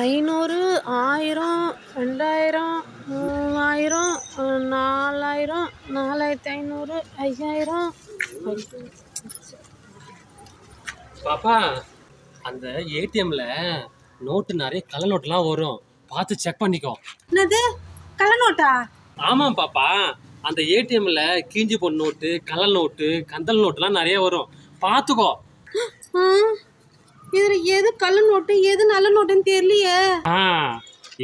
ஐநூறு ஆயிரம் ரெண்டாயிரம் மூவாயிரம் நாலாயிரம் நாலாயிரத்தி ஐநூறு ஐயாயிரம். பாப்பா அந்த ஏடிஎம்ல நோட்டு நிறைய கள்ள நோட்டுலாம் வரும். பார்த்து செக் பண்ணிக்கோ. என்னது? கள்ளநோட்டா ஆமாம் பாப்பா அந்த ஏடிஎம்ல கீஞ்சி போன நோட்டு கள்ள நோட்டு கந்தல் நோட்டுலாம் நிறைய வரும். பார்த்துக்கோ. ஆ, இதுல எது கள்ள நோட்டு எது நல்ல நோட்டுன்னு தெரியலையே. ஆ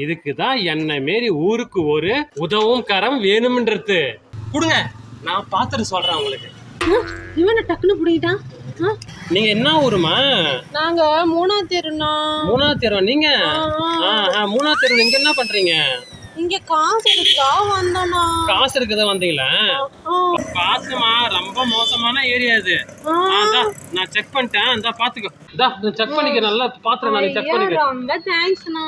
இதுக்கு தான் என்ன மாரி ஊருக்கு ஒரு உதவும் கரம் வேணும்ன்றது. கொடுங்க நான் பார்த்துட்டு சொல்றேன் உங்களுக்கு. இவனை டக்குன்னு பிடிக்கிட்டான் நீங்க என்ன ஊருமா நாங்க மூணாவது தெருண்ணா. மூணாவது தெருவா நீங்க? மூணாவது தெருவு இங்க என்ன பண்றீங்க? இங்க காசு எடுக்கா வந்தோண்ணா காசு இருக்குதா வந்தீங்களா? பாத்துமா ரொம்ப மோசமான ஏரியா இது. நான் செக் பண்ணிட்டேன். இந்த பாத்துக்கோ. இதா செக் பண்ணிக்க. நல்லா பாத்துறேன் நான் செக் பண்ணிக்க. ரொம்ப தேங்க்ஸ்ண்ணா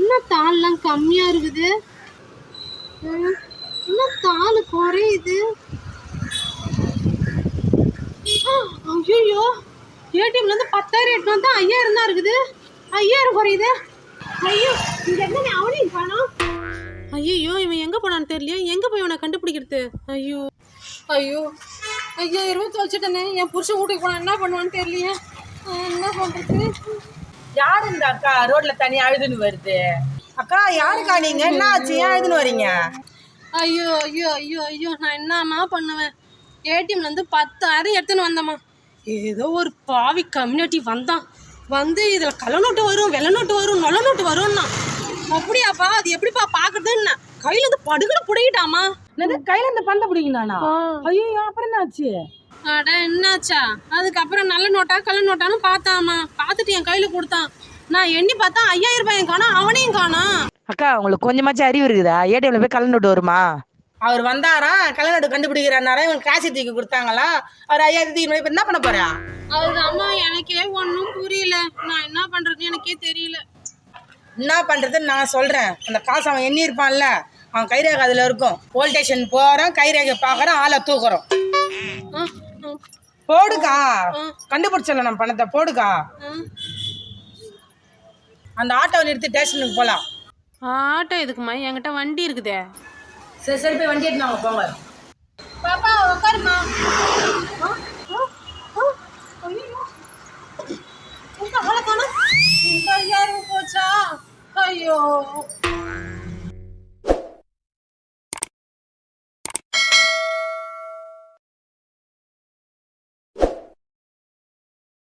இன்னும் தாள்லாம் கம்மியா இருக்குது. இன்னும் தாள் குறையுது. ஐயோ ஏடிஎம்ல இருந்து பத்தாயிரம் எட்டு வந்தா ஐயாயிரம் தான் இருக்குது. ஐயாயிரம் குறையுது. ஐயோ இங்க என்ன அவனையும் காணோம்? ஐயோ இவன் எங்க போனான்னு தெரியலையே. எங்க போய் இவனை கண்டுபிடிக்கிறது? ஐயோ. ஐயோ. ஐயோ இருபத்தி வச்சுட்டேனே என் புருஷன் வீட்டுக்கு போனா என்ன பண்ணுவான்னு தெரியலையே. என்ன பண்றது? யார் இந்த அக்கா? ரோட்ல தனியா அழுதுன்னு வருது. அக்கா யாருக்கா நீங்க? என்ன ஆச்சு? ஏன் அழுதுன்னு வரீங்க? ஐயோ ஐயோ ஐயோ ஐயோ நான் என்னம்மா பண்ணுவேன்? ஏடிஎம்ல இருந்து பத்தாயிரம் எடுத்துன்னு வந்தம்மா. ஏதோ ஒரு பாவி கம்யூனிட்டி வந்தான். வந்து இதில் கள்ள நோட்டு வரும் வெள்ளை நோட்டு வரும் நொல்ல நோட்டு வரும்னா. அப்படியாப்பா? அது எப்படிப்பா பார்க்குறதுன்னு. கையில இருந்து படுகுல புடிக்கிட்டாமா என்னது கையில இந்த பந்த பிடிக்கணானா ஐயோ அப்புறம் என்ன ஆச்சு அட என்னாச்சா? அதுக்கப்புறம் நல்ல நோட்டா கள்ள நோட்டான்னு பார்த்தாமா. பார்த்துட்டு என் கையில் கொடுத்தான். நான் எண்ணி பார்த்தா ஐயாயிரம் ரூபாயும் காணோம் அவனையும் காணோம். அக்கா உங்களுக்கு கொஞ்சமாச்சும் அறிவு இருக்குதா? ஏடிஎம்ல போய் கலந்து விட்டு வருமா? அவர் வந்தாரா? கல்யாணம் கண்டுபிடிக்கிறாரா இவங்க காசு தூக்கி கொடுத்தாங்களா? அவர் ஐயாயிரத்தி தூக்கி இப்ப என்ன பண்ண போறா? அது அம்மா எனக்கே ஒன்றும் புரியல. நான் என்ன பண்ணுறதுன்னு எனக்கே தெரியல. என்ன பண்றதுன்னு நான் சொல்றேன். அந்த காசு அவன் எண்ணி இருப்பான்ல அவன் கைரேகை அதுல இருக்கும். போலீஸ் ஸ்டேஷன் போறோம் கைரேகை பாக்குறோம் ஆளை தூக்குறோம். போடுக்கா. கண்டுபிடிச்சல நம்ம பணத்தை போடுக்கா. அந்த ஆட்டோவை நிறுத்தி ஸ்டேஷனுக்கு போலாம். ஆட்டோ எதுக்குமா என்கிட்ட வண்டி இருக்குதே. சரி சரி போய் வண்டி எடுத்து போங்க. பாப்பா உட்காருமா போச்சா? ஐயோ.